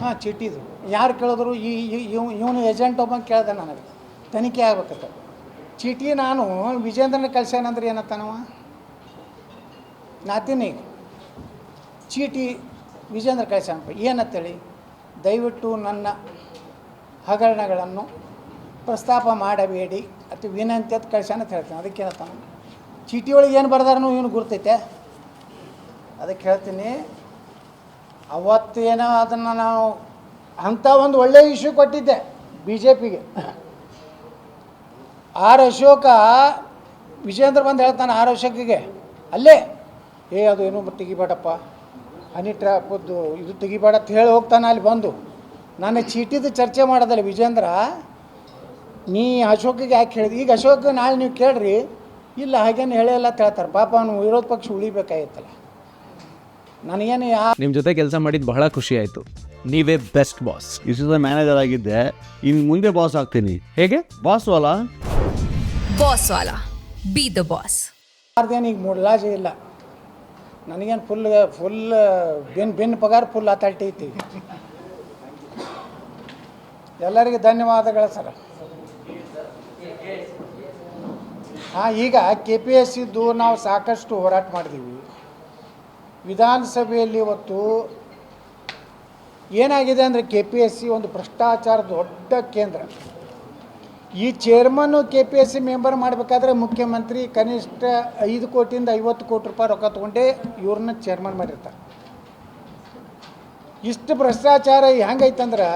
ಹಾಂ, ಚೀಟಿದು. ಯಾರು ಕೇಳಿದ್ರು ಈ ಇವನು ಏಜೆಂಟ್ ಒಬ್ಬ ಕೇಳ್ದೆ ನನಗೆ. ತನಿಖೆ ಆಗ್ಬೇಕತ್ತ ಚೀಟಿ ನಾನು ವಿಜೇಂದ್ರನ ಕಳ್ಸ್ಯಾನಂದ್ರೆ ಏನತ್ತಾನವ ನಾತೀನಿ. ಚೀಟಿ ವಿಜೇಂದ್ರ ಕಳ್ಸ್ಯಾನಪ್ಪ ಏನಂತೇಳಿ? ದಯವಿಟ್ಟು ನನ್ನ ಹಗರಣಗಳನ್ನು ಪ್ರಸ್ತಾಪ ಮಾಡಬೇಡಿ ಅಥವಾ ವಿನಂತಿ ಅಂತ ಕಳ್ಸ್ಯಾನ ಅಂತ ಹೇಳ್ತೀನಿ. ಅದಕ್ಕೆ ಏನತ್ತಾನ ಚೀಟಿ ಒಳಗೆ ಏನು ಬರ್ದಾರನು ಇವನು ಗುರ್ತೈತೆ. ಅದಕ್ಕೆ ಹೇಳ್ತೀನಿ. ಅವತ್ತೇನೋ ಅದನ್ನು ನಾವು ಅಂಥ ಒಂದು ಒಳ್ಳೆಯ ಇಶ್ಯೂ ಕೊಟ್ಟಿದ್ದೆ ಬಿ ಜೆ ಪಿಗೆ ಆರ್ ಅಶೋಕ ವಿಜೇಂದ್ರ ಬಂದು ಹೇಳ್ತಾನೆ ಆರ್ ಅಶೋಕಿಗೆ, ಅಲ್ಲೇ, ಏ, ಅದು ಏನು ತೆಗಿಬೇಡಪ್ಪ, ಹನಿ ಟ್ರ್ಯಾಪದ್ದು ಇದು ತೆಗಿಬೇಡ ಅಂತ ಹೇಳಿ ಹೋಗ್ತಾನೆ ಅಲ್ಲಿ ಬಂದು. ನಾನು ಚೀಟಿದು ಚರ್ಚೆ ಮಾಡೋದಲ್ಲ ವಿಜೇಂದ್ರ, ನೀ ಅಶೋಕಿಗೆ ಯಾಕೆ ಹೇಳಿದೆ? ಈಗ ಅಶೋಕ್, ನಾಳೆ ನೀವು ಕೇಳ್ರಿ, ಇಲ್ಲ, ಹಾಗೇನು ಹೇಳಲ್ಲ ಅಂತ ಹೇಳ್ತಾರೆ. ಪಾಪ ಅವನು ವಿರೋಧ ಪಕ್ಷ ಉಳಿಬೇಕಾಗಿತ್ತಲ್ಲ. ನನಗೇನು ಯಾ ನಿಮ್ಮ ಜೊತೆ ಕೆಲಸ ಮಾಡಿದ್ದು ಬಹಳ ಖುಷಿ ಆಯಿತು. ನೀವೇ ಬೆಸ್ಟ್ ಬಾಸ್ ಇಷ್ಟು ದ ಮ್ಯಾನೇಜರ್ ಆಗಿದ್ದೆ. ಇನ್ನು ಮುಂದೆ ಬಾಸ್ ಆಗ್ತೀನಿ. ಹೇಗೆ? ಬಾಸ್ ಅಲ್ಲ ಬಾಸ್ ವಾಲಾ. ಬಿ ದ ಬಾಸ್ ಯಾರ್ದೇನು ಈಗ ಮುಡ್ಲಾಜೆ ಇಲ್ಲ. ನನಗೇನು ಫುಲ್ ಫುಲ್ ಬೆನ್ ಬೆನ್ ಪಗಾರ ಫುಲ್ ಅಥಾರಿಟಿ ಐತಿ. ಎಲ್ಲರಿಗೆ ಧನ್ಯವಾದಗಳು ಸರ್. ಹಾಂ ಈಗ ಕೆ ಪಿ ಎಸ್ ಇದ್ದು ನಾವು ಸಾಕಷ್ಟು ಹೋರಾಟ ಮಾಡಿದ್ದೀವಿ ವಿಧಾನಸಭೆಯಲ್ಲಿ ಇವತ್ತು ಏನಾಗಿದೆ ಅಂದರೆ ಕೆ ಪಿ ಎಸ್ ಸಿ ಒಂದು ಭ್ರಷ್ಟಾಚಾರ ದೊಡ್ಡ ಕೇಂದ್ರ. ಈ ಚೇರ್ಮನ್ನು K P S C member ಮಾಡಬೇಕಾದ್ರೆ ಮುಖ್ಯಮಂತ್ರಿ ಕನಿಷ್ಠ ಐದು ಕೋಟಿಯಿಂದ ಐವತ್ತು ಕೋಟಿ ರೂಪಾಯಿ ರೊಕ್ಕ ತೊಗೊಂಡೇ ಇವ್ರನ್ನ ಚೇರ್ಮನ್ ಮಾಡಿರ್ತಾರೆ. ಇಷ್ಟು ಭ್ರಷ್ಟಾಚಾರ ಹೆಂಗೈತಂದ್ರೆ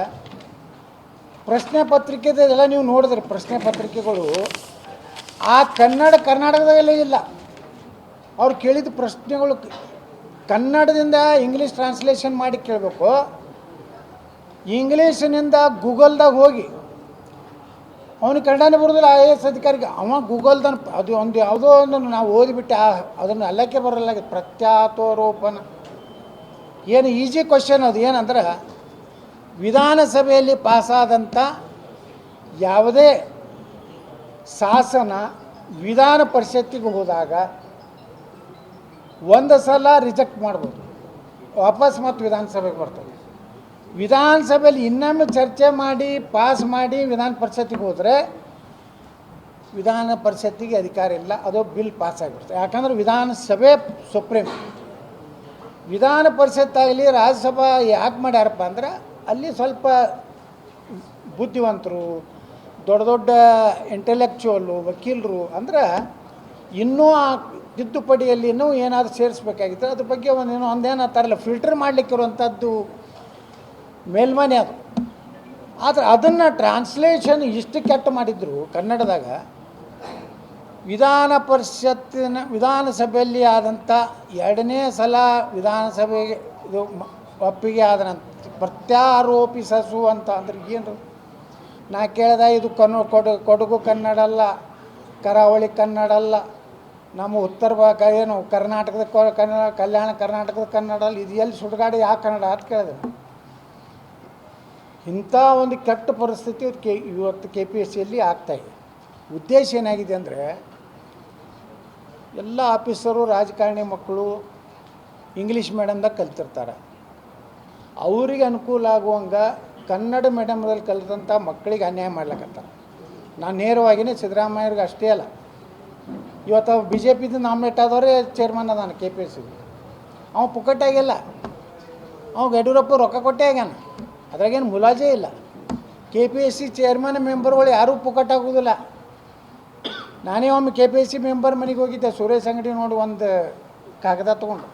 ಪ್ರಶ್ನೆ ಪತ್ರಿಕೆದೆಲ್ಲ ನೀವು ನೋಡಿದ್ರೆ ಪ್ರಶ್ನೆ ಪತ್ರಿಕೆಗಳು ಆ ಕನ್ನಡ ಕರ್ನಾಟಕದಲ್ಲೇ ಇಲ್ಲ. ಅವ್ರು ಕೇಳಿದ ಪ್ರಶ್ನೆಗಳು ಕನ್ನಡದಿಂದ ಇಂಗ್ಲೀಷ್ ಟ್ರಾನ್ಸ್ಲೇಷನ್ ಮಾಡಿ ಕೇಳಬೇಕು. ಇಂಗ್ಲೀಷಿನಿಂದ ಗೂಗಲ್ದಾಗ ಹೋಗಿ. ಅವನು ಕನ್ನಡನೇ ಬರೋದಿಲ್ಲ ಐ ಎ ಎಸ್ ಅಧಿಕಾರಿಗೆ. ಅವ ಗೂಗಲ್ದನ್ನು ಅದು ಒಂದು ಯಾವುದೋ ಒಂದನ್ನು ನಾವು ಓದಿಬಿಟ್ಟು ಆ ಅದನ್ನು ಅಲ್ಲಕ್ಕೆ ಬರಲ್ಲ ಪ್ರತ್ಯಾತೋರೋಪನ ಏನು ಈಜಿ ಕ್ವಶನ್ ಅದು. ಏನಂದ್ರೆ, ವಿಧಾನಸಭೆಯಲ್ಲಿ ಪಾಸಾದಂಥ ಯಾವುದೇ ಶಾಸನ ವಿಧಾನ ಪರಿಷತ್ತಿಗೆ ಹೋದಾಗ ಒಂದು ಸಲ ರಿಜೆಕ್ಟ್ ಮಾಡ್ಬೋದು. ವಾಪಸ್ ಮತ್ತು ವಿಧಾನಸಭೆಗೆ ಬರ್ತದೆ. ವಿಧಾನಸಭೆಯಲ್ಲಿ ಇನ್ನೊಮ್ಮೆ ಚರ್ಚೆ ಮಾಡಿ ಪಾಸ್ ಮಾಡಿ ವಿಧಾನ ಪರಿಷತ್ತಿಗೆ ಹೋದರೆ ವಿಧಾನ ಪರಿಷತ್ತಿಗೆ ಅಧಿಕಾರ ಇಲ್ಲ, ಅದು ಬಿಲ್ ಪಾಸ್ ಆಗಿಬಿಡುತ್ತೆ ಯಾಕಂದ್ರೆ ವಿಧಾನಸಭೆ ಸುಪ್ರೀಂ. ವಿಧಾನ ಪರಿಷತ್ತಾಗಲಿ ರಾಜ್ಯಸಭಾ ಯಾಕೆ ಮಾಡ್ಯಾರಪ್ಪ ಅಂದ್ರೆ ಅಲ್ಲಿ ಸ್ವಲ್ಪ ಬುದ್ಧಿವಂತರು, ದೊಡ್ಡ ದೊಡ್ಡ ಇಂಟೆಲೆಕ್ಚುವಲ್ಲು ವಕೀಲರು ಅಂದ್ರೆ ಇನ್ನೂ ಆ ತಿದ್ದುಪಡಿಯಲ್ಲಿ ಇನ್ನೂ ಏನಾದರೂ ಸೇರಿಸ್ಬೇಕಾಗಿತ್ತು. ಅದ್ರ ಬಗ್ಗೆ ಒಂದೇನೋ ಒಂದೇನೋ ತರಲ್ಲ ಫಿಲ್ಟರ್ ಮಾಡಲಿಕ್ಕಿರುವಂಥದ್ದು ಮೇಲ್ಮನೆ ಅದು. ಆದರೆ ಅದನ್ನು ಟ್ರಾನ್ಸ್ಲೇಷನ್ ಇಷ್ಟು ಕೆಟ್ಟ ಮಾಡಿದ್ರು ಕನ್ನಡದಾಗ. ವಿಧಾನ ಪರಿಷತ್ತಿನ, ವಿಧಾನಸಭೆಯಲ್ಲಿ ಆದಂಥ ಎರಡನೇ ಸಲ ವಿಧಾನಸಭೆಗೆ ಇದು ಒಪ್ಪಿಗೆ ಆದ ನಂತರ ಪ್ರತ್ಯಾರೋಪಿಸು ಅಂತ ಅಂದ್ರೆ ಏನು? ನಾ ಕೇಳಿದೆ ಇದು ಕನ್ನಡ ಕೊಡ, ಕೊಡಗು ಕನ್ನಡ ಅಲ್ಲ, ಕರಾವಳಿ ಕನ್ನಡ ಅಲ್ಲ. ನಮ್ಮ ಉತ್ತರ ಭಾಗ ಏನು, ಕರ್ನಾಟಕದ ಕನ್ನಡ, ಕಲ್ಯಾಣ ಕರ್ನಾಟಕದ ಕನ್ನಡ ಅಲ್ಲಿ ಇದು ಎಲ್ಲಿ ಸುಡುಗಾಡು ಯಾವ ಕನ್ನಡ ಅಂತ ಕೇಳಿದೆ ಇಂಥ ಒಂದು ಕೆಟ್ಟ ಪರಿಸ್ಥಿತಿ ಕೆ ಇವತ್ತು ಕೆ ಪಿ ಎಸ್ ಸಿಯಲ್ಲಿ ಆಗ್ತಾಯಿದೆ ಉದ್ದೇಶ ಏನಾಗಿದೆ ಅಂದರೆ, ಎಲ್ಲ ಆಫೀಸರು, ರಾಜಕಾರಣಿ ಮಕ್ಕಳು ಇಂಗ್ಲೀಷ್ ಮೀಡಿಯಮ್ದಾಗ ಕಲ್ತಿರ್ತಾರೆ. ಅವರಿಗೆ ಅನುಕೂಲ ಆಗುವಂಗೆ ಕನ್ನಡ ಮೀಡಿಯಮ್ದಲ್ಲಿ ಕಲಿತಂಥ ಮಕ್ಕಳಿಗೆ ಅನ್ಯಾಯ ಮಾಡ್ಲಕತ್ತಾರೆ. ನಾನು ನೇರವಾಗಿಯೇ ಸಿದ್ದರಾಮಯ್ಯವ್ರಿಗೆ ಅಷ್ಟೇ ಅಲ್ಲ ಇವತ್ತು ಬಿ ಜೆ ಪಿದು ನಾಮಿನೇಟ್ ಆದವರೇ ಚೇರ್ಮನ್ ಅದಾನ ಕೆ ಪಿ ಎಸ್ ಸಿ ಅವ ಪುಕ್ಕಟ್ಟಾಗಿಲ್ಲ ಅವಾಗ ಯಡಿಯೂರಪ್ಪ ರೊಕ್ಕ ಕೊಟ್ಟೇ ಆಗ್ಯಾನ. ಅದ್ರಾಗೇನು ಮುಲಾಜೇ ಇಲ್ಲ. K P S C chairman ಮೆಂಬರ್ಗಳು ಯಾರೂ ಪುಕ್ಕಟ್ಟಾಗೋದಿಲ್ಲ ನಾನೇ ಒಮ್ಮೆ K P S C member ಮನೆಗೆ ಹೋಗಿದ್ದೆ, ಸುರೇಶ್ ಅಂಗಡಿ ನೋಡಿ ಒಂದು ಕಾಗದ ತೊಗೊಂಡು.